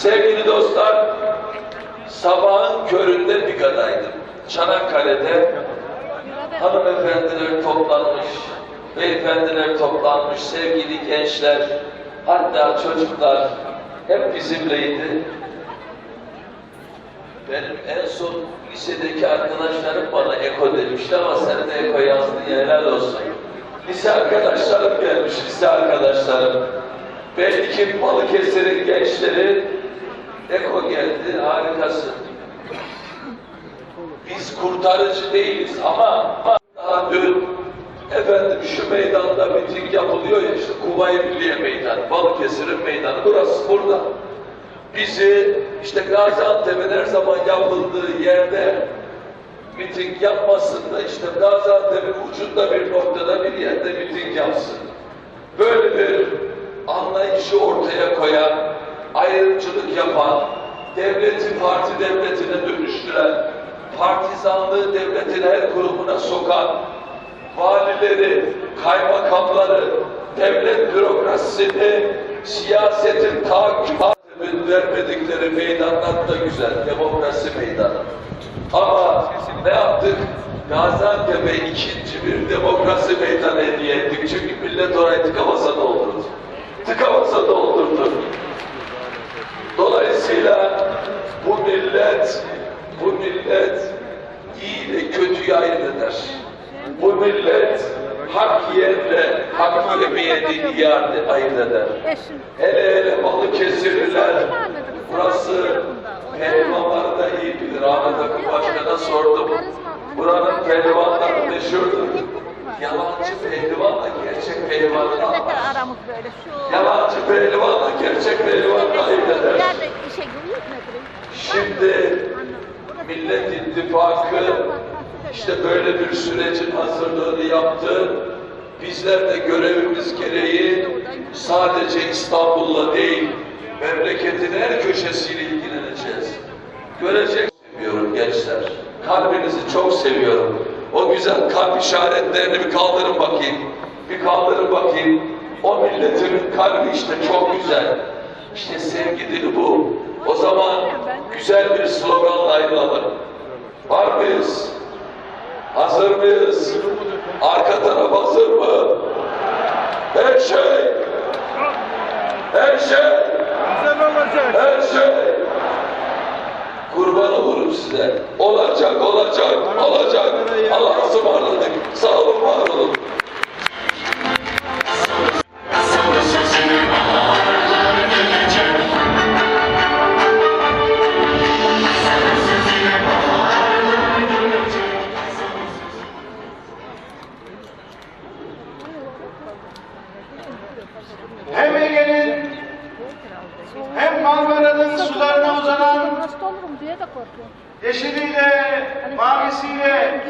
Sevgili dostlar, sabahın köründe Biga'daydım. Çanakkale'de hanımefendiler toplanmış, beyefendiler toplanmış, sevgili gençler, hatta çocuklar hep bizimleydi. Benim en son lisedeki arkadaşlarım bana Eko demişti ama sen de Eko yazdın ya helal olsun. Lise arkadaşlarım gelmiş, lise arkadaşlarım. Belli ki Balıkesir'in gençleri Eko geldi, harikasın. Biz kurtarıcı değiliz ama daha dün efendim şu meydanda miting yapılıyor ya işte Kuvayi Milliye Meydanı, Balıkesir'in meydanı burası burada. Bizi işte Gaziantep'in her zaman yapıldığı yerde miting yapmasın da işte Gaziantep'in ucunda bir noktada bir yerde miting yapsın. Böyle bir anlayışı ortaya koyan, ayrımcılık yapan, devleti parti devletine dönüştüren, partizanlığı devletin her kurumuna sokan, valileri, kaymakamları, devlet bürokrasisini, siyasetin takibi vermedikleri meydanlar da güzel, demokrasi meydanı. Ama ne yaptık? Gaziantep'e ikinci bir demokrasi meydanı hediye ettik. Çünkü millet orayı tıkamasa doldurdu. Tıkamasa doldurdu. Dolayısıyla bu millet, bu millet iyi ile kötüyü ayırt eder. Bu millet hak yiyenle hak yemeyeni iyi ayırt eder. Hele hele Balıkesirliler burası pehlivanları da iyi bilir. Ahmet Akın Başkan'a sordum. Buranın pehlivanları meşhurdur. Yalancı pehlivanla gerçek pehlivanı aramız böyle şu. Yalancı pehlivanla gerçek pehlivanı ayırt eder. Şimdi Millet İttifakı işte böyle bir sürecin hazırlığını yaptı. Bizler de görevimiz gereği sadece İstanbul'la değil, memleketin her köşesiyle ilgileneceğiz. Görecek seviyorum gençler. Kalbinizi çok seviyorum. O güzel kalp işaretlerini bir kaldırın bakayım. Bir kaldırın bakayım. O milletimin kalbi işte çok güzel. İşte sevgidir bu. O zaman güzel bir sloganla ayrılalım. Var mıyız? Hazır mıyız? Arka taraf hazır mı? Her şey, her şey, Güzel olacak. her şey. Kurban olurum size. Olacak, olacak, olacak. Allah'a ısmarladık. Sağ olun, var olun. Hem Ege'nin hem Marmara'nın sularına uzanan yeşiliyle, mavisiyle,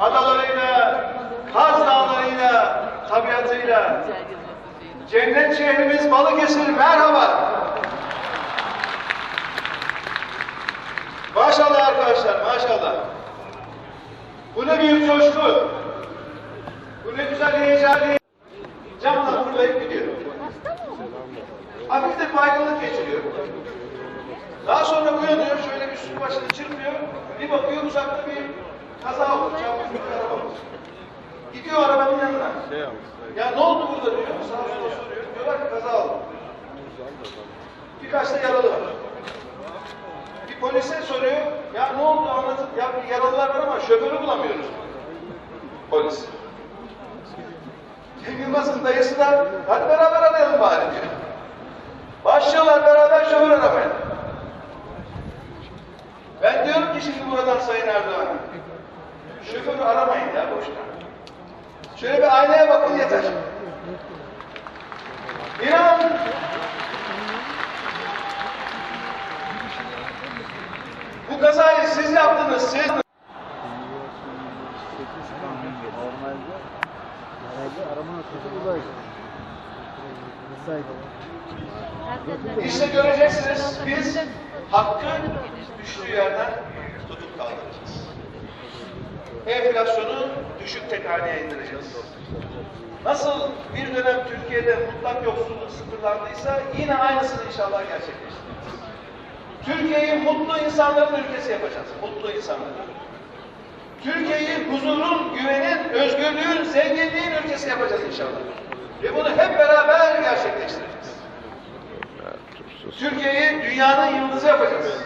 adalarıyla, Kaz Dağları'yla, tabiatıyla. Cennet şehrimiz Balıkesir merhaba. Maşallah arkadaşlar maşallah. Bu ne büyük coşku. Bu ne güzel heyecan. Fırlayıp gidiyor. Hafif de baygınlık geçiriyor. Daha sonra uyanıyor, şöyle bir üstü başını çırpıyor, bir bakıyor uzakta bir kaza olmuş, çarpmış bir araba olmuş. Gidiyor arabanın yanına. Ya ne oldu burada diyor, sağa sola soruyor, diyorlar ki kaza oldu. Birkaç da yaralı var. Bir polise soruyor, ya ne oldu anlatın, ya bir yaralılar var ama şoförü bulamıyoruz. Polis. Dayısı da, hadi beraber arayalım bari diyor. Başlıyorlar beraber şoför aramaya. Ben diyorum ki şimdi buradan Sayın Erdoğan, şoförü aramayın ya boşuna. Şöyle bir aynaya bakın yeter. İnanın bu kazayı siz yaptınız, siz. İşte göreceksiniz biz hakkı düştüğü yerden tutup kaldıracağız. Enflasyonu düşük tek haneye indireceğiz. Nasıl bir dönem Türkiye'de mutlak yoksulluk sıfırlandıysa yine aynısını inşallah gerçekleştireceğiz. Türkiye'yi mutlu insanların ülkesi yapacağız. Mutlu insanların. Türkiye'yi huzurun, güvenin, özgürlüğün, zenginliğin ülkesi yapacağız inşallah. Ve bunu hep beraber gerçekleştireceğiz. Türkiye'yi dünyanın yıldızı yapacağız.